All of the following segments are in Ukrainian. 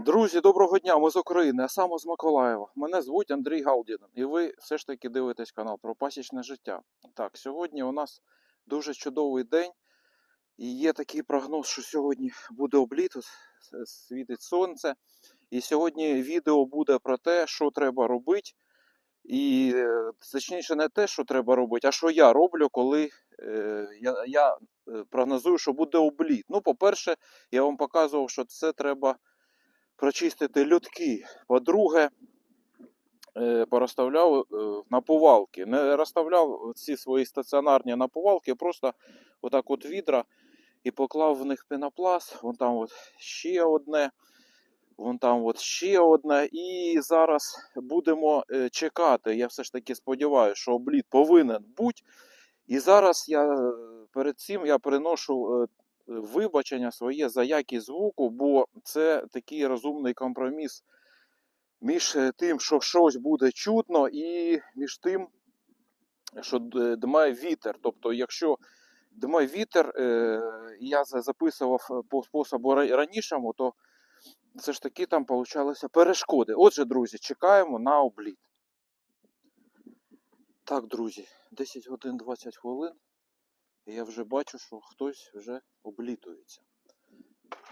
Друзі, доброго дня! Ми з України, а саме з Миколаєва. Мене звуть Андрій Галдін, і ви все ж таки дивитесь канал про пасічне життя. Так, сьогодні у нас дуже чудовий день, і є такий прогноз, що сьогодні буде обліт, світить сонце. І сьогодні відео буде про те, що треба робити. І е, точніше, не те, що треба робити, а що я роблю, коли е, я, я е, прогнозую, що буде обліт. Ну, по-перше, я вам показував, що це треба прочистити льотки. По-друге, е, порозставляв е, наповалки. Не розставляв ці свої стаціонарні наповалки, просто отак от відра і поклав в них пенопласт. Вон там от ще одне. Вон там от ще одне. І зараз будемо е, чекати. Я все ж таки сподіваюся, що обліт повинен бути. І зараз я перед цим я приношу вибачення своє за якість звуку, бо це такий розумний компроміс між е, тим, що щось буде чутно, і між тим, що д- дмає вітер. Тобто, якщо дмає вітер, е, я записував е, по способу ранішому, то все ж таки там получалися перешкоди. Отже, друзі, чекаємо на обліт. Так, друзі, 10 годин 20 хвилин. І я вже бачу, що хтось вже облітується.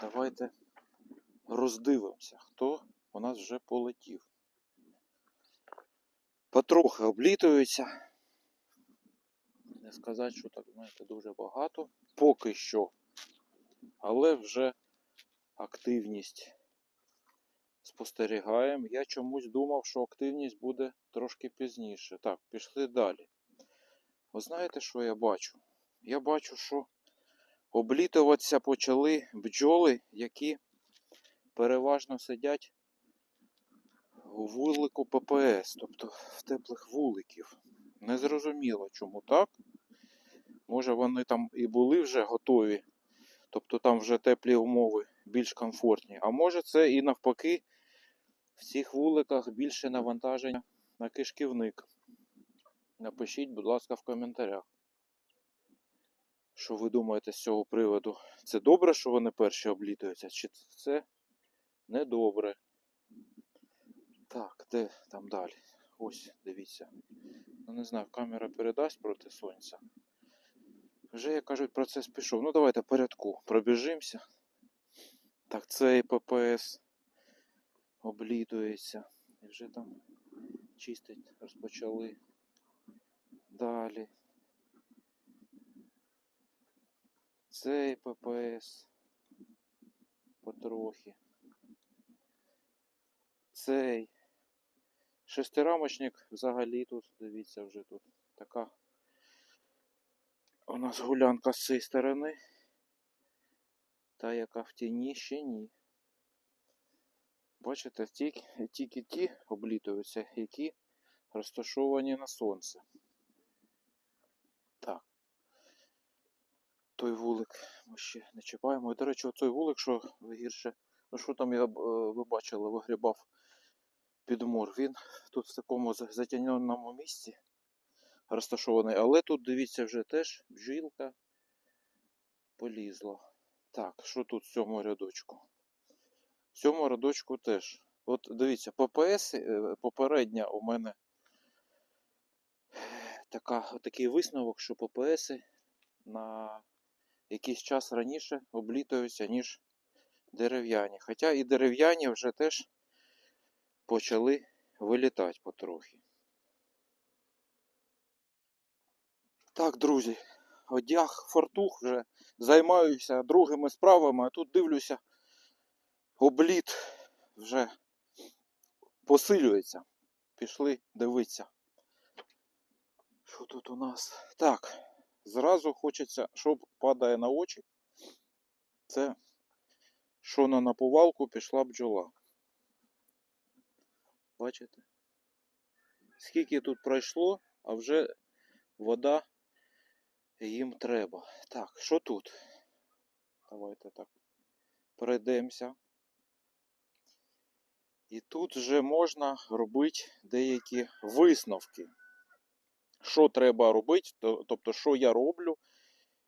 Давайте роздивимося, хто у нас вже полетів. Потрохи облітуються. Не сказати, що так, знаєте, дуже багато. Поки що. Але вже активність спостерігаємо. Я чомусь думав, що активність буде трошки пізніше. Так, пішли далі. Ви знаєте, що я бачу? Я бачу, що облітуватися почали бджоли, які переважно сидять у вулику ППС, тобто в теплих вуликів. Незрозуміло, чому так. Може вони там і були вже готові, тобто там вже теплі умови більш комфортні. А може це і навпаки в цих вуликах більше навантаження на кишківник. Напишіть, будь ласка, в коментарях. Що ви думаєте з цього приводу? Це добре, що вони перші облітуються, чи це не добре? Так, де там далі? Ось, дивіться. Ну, не знаю, камера передасть проти сонця. Вже, як кажуть, процес пішов. Ну, давайте порядку пробіжимося. Так, цей ППС облітується. І вже там чистить розпочали. Далі. Цей ППС потрохи. Цей. Шестирамочник взагалі тут, дивіться, вже тут така у нас гулянка з цієї сторони. Та яка в тіні ще ні. Бачите, тільки, ті облітуються, які розташовані на сонце. Так. Той вулик ми ще не чіпаємо. І, до речі, оцей вулик, що гірше, ну що там я е, ви бачили, вигрібав підмор. Він тут в такому за- затіненому місці розташований. Але тут, дивіться, вже теж бджілка полізла. Так, що тут в цьому рядочку? В цьому рядочку теж. От дивіться, ППС е, попередня у мене така, такий висновок, що ППС на якийсь час раніше облітуються, ніж дерев'яні. Хоча і дерев'яні вже теж почали вилітати потрохи. Так, друзі, одяг фартух вже займаюся другими справами, а тут дивлюся, обліт вже посилюється. Пішли дивитися. Що тут у нас? Так, зразу хочеться, щоб падає на очі. Це що на наповалку пішла бджола. Бачите? Скільки тут пройшло, а вже вода їм треба. Так, що тут? Давайте так пройдемося. І тут вже можна робити деякі висновки. Що треба робити, тобто, що я роблю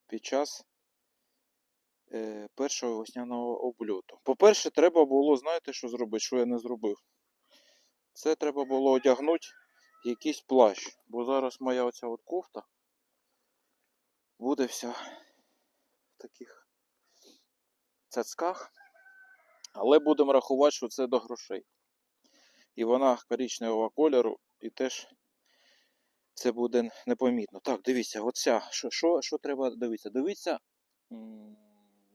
під час е, першого весняного обльоту. По-перше, треба було, знаєте, що зробити, що я не зробив. Це треба було одягнути якийсь плащ. Бо зараз моя оця от кофта буде вся в таких цяцках. Але будемо рахувати, що це до грошей. І вона коричневого кольору, і теж це буде непомітно. Так, дивіться, оця. Що, що, що треба дивитися? Дивіться,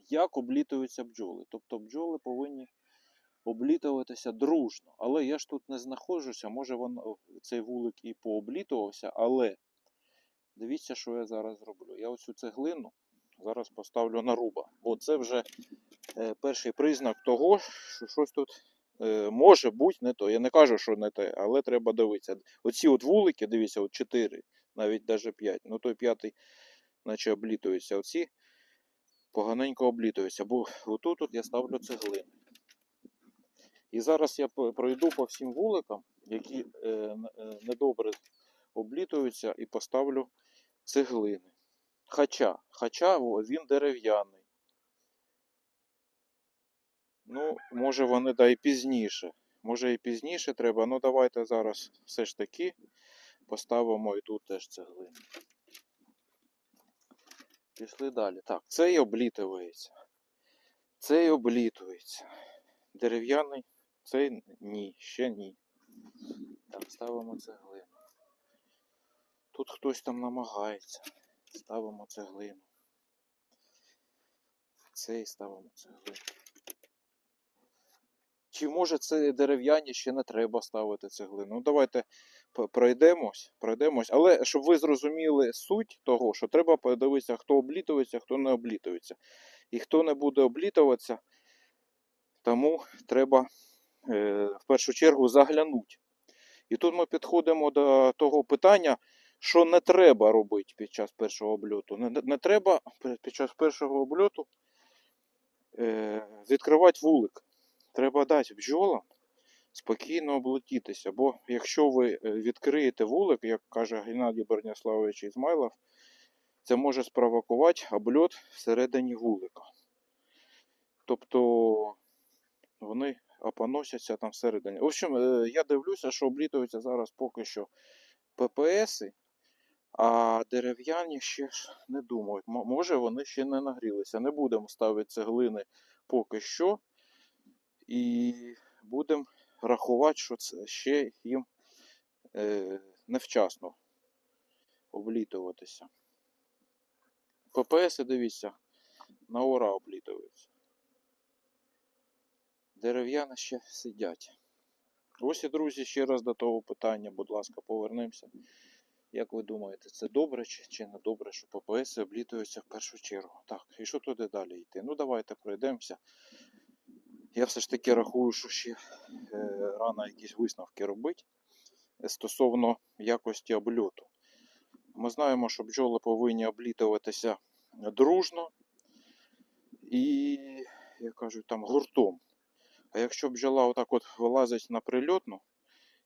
як облітуються бджоли. Тобто бджоли повинні облітуватися дружно. Але я ж тут не знаходжуся, може воно, цей вулик і пооблітувався, але дивіться, що я зараз зроблю. Я оцю цеглину зараз поставлю на руба. Бо це вже е, перший признак того, що щось тут може бути не то. Я не кажу, що не те, але треба дивитися. Оці от вулики, дивіться, от 4, навіть навіть 5. Ну той п'ятий, наче облітується. Оці поганенько облітуються. Бо отут от я ставлю цеглини. І зараз я пройду по всім вуликам, які е, е, недобре облітуються, і поставлю цеглини. Хоча, хоча він дерев'яний. Ну, може вони да і пізніше. Може і пізніше треба. Ну давайте зараз все ж таки поставимо і тут теж цеглини. Пішли далі. Так, цей облітується. Цей облітується. Дерев'яний, цей ні, ще ні. Так, ставимо цеглину. Тут хтось там намагається. Ставимо цеглину. Цей ставимо цеглину. Чи може це дерев'яні ще не треба ставити цеглину? Ну давайте пройдемось, пройдемось. Але щоб ви зрозуміли суть того, що треба подивитися, хто облітується, хто не облітується. І хто не буде облітуватися, тому треба е, в першу чергу заглянути. І тут ми підходимо до того питання, що не треба робити під час першого обльоту. Не, не треба під час першого обльоту е, відкривати вулик. Треба дати бджолам спокійно облетітися. Бо якщо ви е, відкриєте вулик, як каже Геннадій Берняславович Ізмайлов, це може спровокувати обльот всередині вулика. Тобто вони опоносяться там всередині. В общем, е, я дивлюся, що облітуються зараз поки що ППСи, а дерев'яні ще ж не думають. Може вони ще не нагрілися. Не будемо ставити цеглини поки що. І будемо рахувати, що це ще їм е, невчасно облітуватися. ППСи, дивіться, на ура облітуються. Дерев'яни ще сидять. Ось і друзі, ще раз до того питання, будь ласка, повернемося. Як ви думаєте, це добре чи, чи не добре, що ППС облітуються в першу чергу? Так, і що туди далі йти? Ну давайте пройдемося. Я все ж таки рахую, що ще е, рано якісь висновки робити стосовно якості обльоту. Ми знаємо, що бджоли повинні облітуватися дружно і, як кажуть, там гуртом. А якщо бджола отак от вилазить на прильотну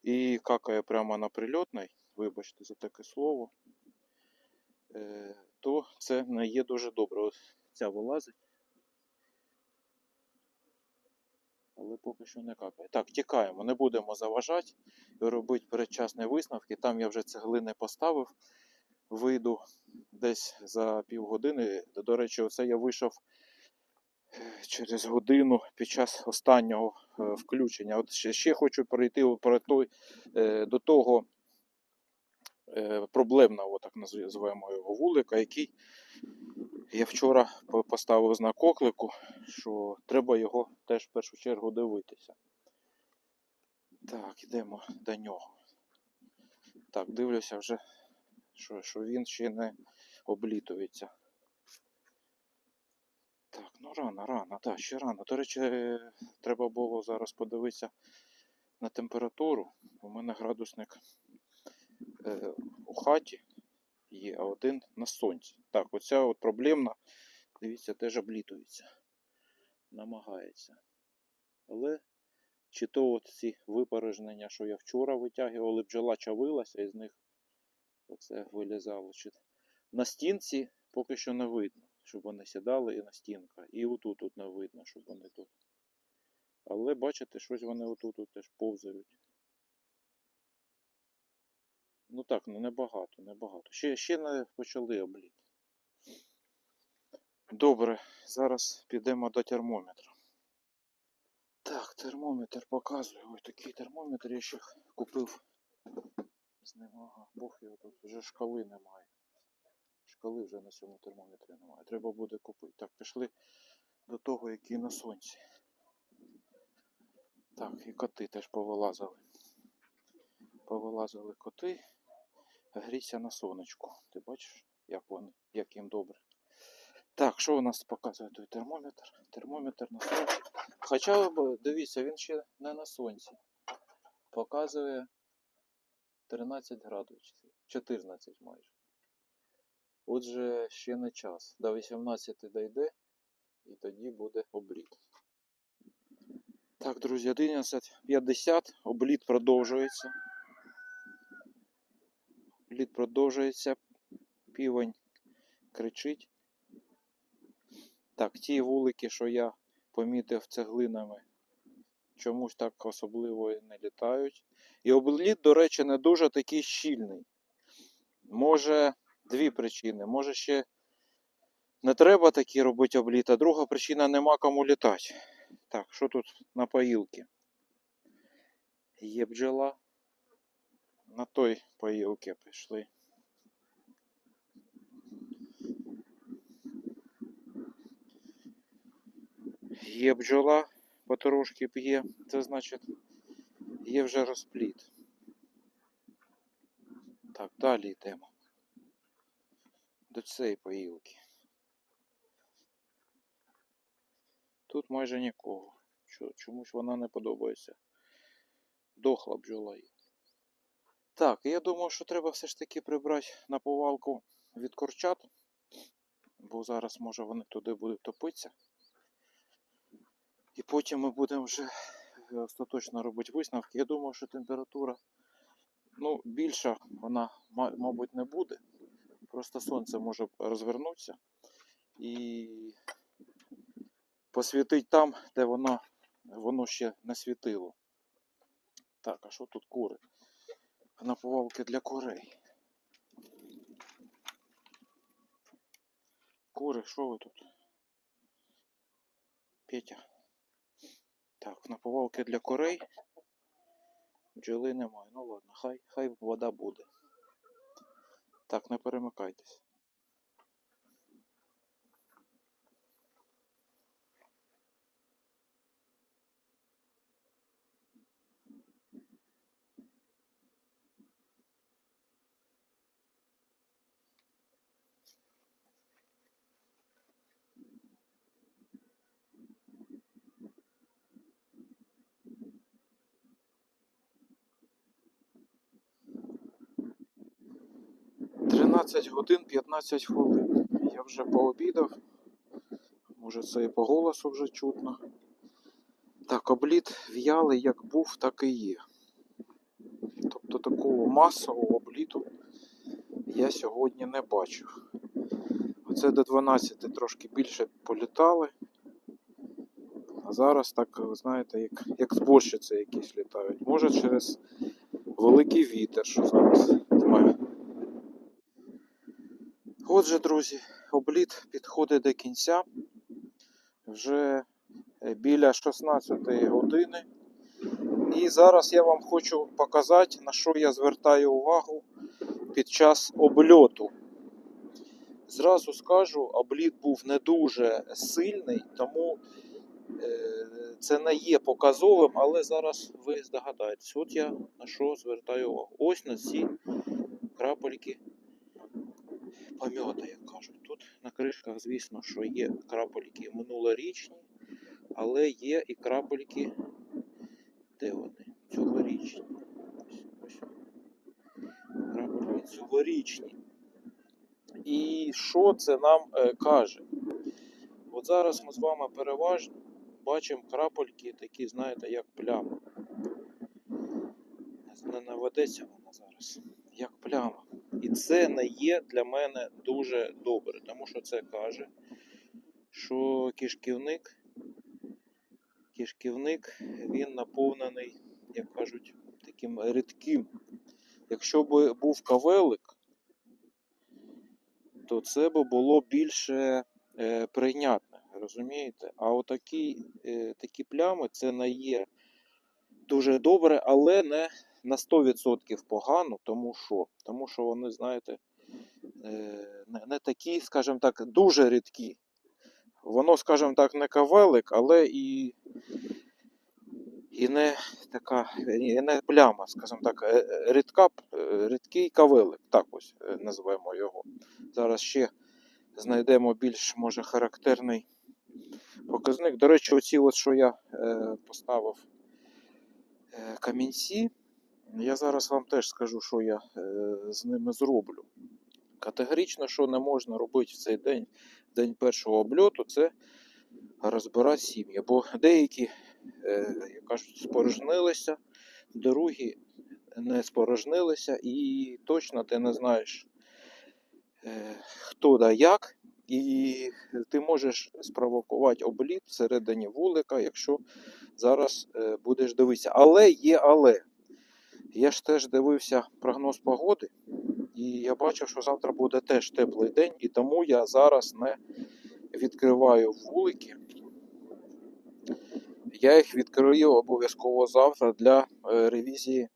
і какає прямо на прильотний, вибачте за таке слово, е, то це не є дуже добре. Ось ця вилазить. Але поки що не капає. Так, тікаємо, не будемо заважати і робити передчасні висновки. Там я вже цеглини поставив. Вийду десь за півгодини. До речі, оце я вийшов е, через годину під час останнього е, включення. От ще, ще хочу перейти про той, е, до того проблемного, так називаємо його вулика, який я вчора поставив знак оклику, що треба його теж в першу чергу дивитися. Так, йдемо до нього. Так, дивлюся вже, що, що він ще не облітується. Так, ну рано, рано, так, ще рано. До речі, е, треба було зараз подивитися на температуру. У мене градусник е, у хаті є, а один на сонці. Так, оця от проблемна, дивіться, теж облітується. Намагається. Але чи то от ці випорожнення, що я вчора витягували, бджола чавилася, і з них оце вилізало. На стінці поки що не видно, щоб вони сідали і на стінка. І отут тут не видно, щоб вони тут. Але бачите, щось вони отут тут теж повзають. Ну так, ну небагато, небагато. Ще, ще не почали обліт. Добре, зараз підемо до термометра. Так, термометр показує. Ой, такий термометр я ще купив. З Бог його тут вже шкали немає. Шкали вже на цьому термометрі немає. Треба буде купити. Так, пішли до того, який на сонці. Так, і коти теж повилазили. Повилазили коти. Грійся на сонечку. Ти бачиш, як вони, як їм добре. Так, що у нас показує той термометр? Термометр на сонці. Хоча, дивіться, він ще не на сонці. Показує 13 градусів. 14 майже. Отже, ще не час. До 18 дійде і тоді буде обліт. Так, друзі, 11.50. Обліт продовжується. Обліт продовжується. Півень кричить. Так, ті вулики, що я помітив цеглинами, чомусь так особливо і не літають. І обліт, до речі, не дуже такий щільний. Може, дві причини. Може, ще не треба такі робити обліт, а друга причина нема кому літати. Так, що тут на поїлки? Є бджола. На той поїлки пішли. Є бджола, потрошки п'є. Це значить, є вже розпліт. Так, далі йдемо. До цієї поїлки. Тут майже нікого. Чомусь вона не подобається. Дохла бджола є. Так, я думаю, що треба все ж таки прибрати на повалку від курчат, бо зараз, може, вони туди будуть топитися. І потім ми будемо вже е, остаточно робити висновки. Я думаю, що температура ну, більша вона, мабуть, не буде. Просто сонце може розвернутися і посвітить там, де воно, воно ще не світило. Так, а що тут кури? Наповалки для курей. Кури, що ви тут? Петя. Так, наповалки для курей. Бджоли немає. Ну ладно, хай, хай вода буде. Так, не перемикайтесь. Тринадцять годин 15 хвилин. Я вже пообідав. Може це і по голосу вже чутно. Так, обліт в'ялий як був, так і є. Тобто такого масового обліту я сьогодні не бачив. Оце до 12 трошки більше політали. А зараз так, знаєте, як, як зборщиці якісь літають. Може через великий вітер, що зараз дме. Отже, друзі, обліт підходить до кінця. Вже е, біля 16 години. І зараз я вам хочу показати, на що я звертаю увагу під час обльоту. Зразу скажу, обліт був не дуже сильний, тому е, це не є показовим, але зараз ви здогадаєтесь. От я на що звертаю увагу. Ось на ці крапельки помьота, як кажуть. Тут на кришках, звісно, що є крапельки минулорічні, але є і крапельки, де вони? Цьогорічні. Ось, ось. Крапельки цьогорічні. І що це нам е, каже? От зараз ми з вами переважно бачимо крапельки такі, знаєте, як пляма. Не наведеться вона зараз, як пляма. І це не є для мене дуже добре, тому що це каже, що кишківник, кишківник він наповнений, як кажуть, таким рідким. Якщо б був кавелик, то це б було більше е, прийнятне, розумієте? А отакі е, такі плями це не є дуже добре, але не на 100% погано, тому що, тому що вони, знаєте, е, не, такі, скажімо так, дуже рідкі. Воно, скажімо так, не кавелик, але і, і не така, і не пляма, скажімо так, е, е, рідка, рідкий кавелик, так ось називаємо його. Зараз ще знайдемо більш, може, характерний показник. До речі, оці, от, що я е, поставив е, камінці, я зараз вам теж скажу, що я е, з ними зроблю. Категорично, що не можна робити в цей день, день першого обльоту, це розбирати сім'ї. Бо деякі, е, як кажуть, спорожнилися, другі не спорожнилися, і точно ти не знаєш, е, хто да як. І ти можеш спровокувати обліт всередині вулика, якщо зараз будеш дивитися. Але є але. Я ж теж дивився прогноз погоди, і я бачив, що завтра буде теж теплий день, і тому я зараз не відкриваю вулики. Я їх відкрию обов'язково завтра для е, ревізії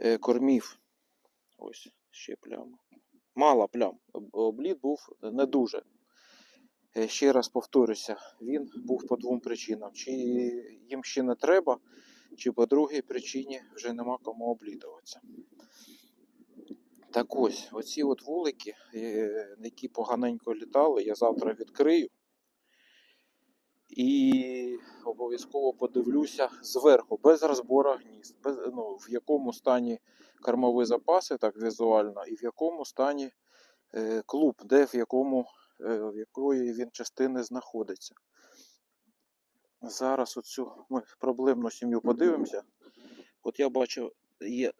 е, кормів. Ось ще пляма. Мало плям. Об- Обліт був не дуже. Е, Ще раз повторюся, він був по двом причинам. Чи їм ще не треба, чи по другій причині вже нема кому облідуватися. Так ось, оці от вулики, е, які поганенько літали, я завтра відкрию. І обов'язково подивлюся зверху, без розбору гнізд, без, ну, в якому стані кормові запаси, так візуально, і в якому стані е, клуб, де в якому, е, в якої він частини знаходиться. Зараз оцю ми проблемну сім'ю подивимося. От я бачу, є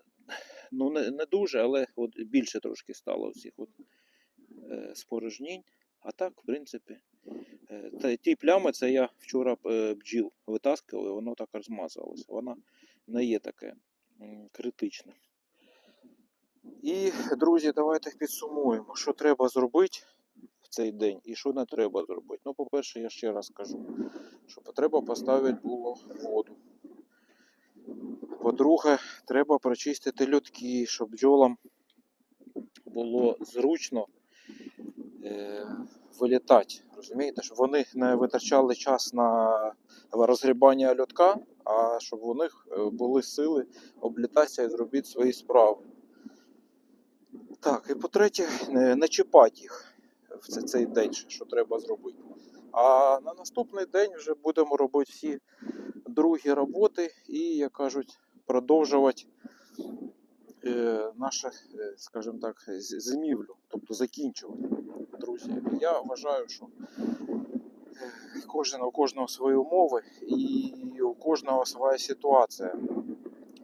ну не, не дуже, але от більше трошки стало цих от е, спорожнінь. А так, в принципі, е, та, ті плями це я вчора е, бджіл витаскував, і воно так розмазалося. Вона не є таке критичне. І, друзі, давайте підсумуємо, що треба зробити в цей день і що не треба зробити. Ну, по-перше, я ще раз кажу, що треба поставити було воду. По-друге, треба прочистити льотки, щоб бджолам було зручно е, вилітати. Розумієте, щоб вони не витрачали час на розгрібання льотка, а щоб у них е, були сили облітатися і зробити свої справи. Так, і по-третє, не, чіпати їх в цей день, що треба зробити. А на наступний день вже будемо робити всі другі роботи і, як кажуть, продовжувати е, наше, е, скажімо так, зимівлю, тобто закінчувати. Друзі, я вважаю, що е, кожен, у кожного свої умови і у кожного своя ситуація.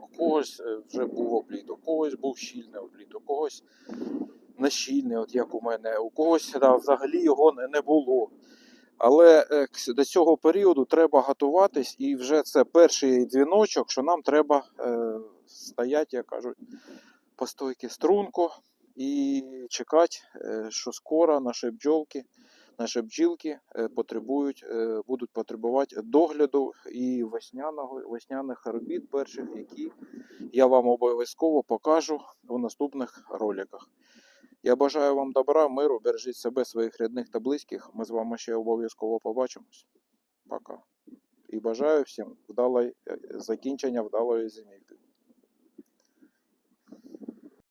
У когось вже був обліт, у когось був щільний обліт, у когось не щільний, от як у мене, у когось да, взагалі його не було. Але е, до цього періоду треба готуватись, і вже це перший дзвіночок, що нам треба е, стояти, як кажуть, по стойки струнку і чекати, е, що скоро наші бджолки, наші бджілки е, потребують, будуть потребувати догляду і весняного, весняних робіт перших, які я вам обов'язково покажу у наступних роликах. Я бажаю вам добра, миру, бережіть себе, своїх рідних та близьких. Ми з вами ще обов'язково побачимось. Пока. І бажаю всім вдалої, е, закінчення вдалої зимівлі.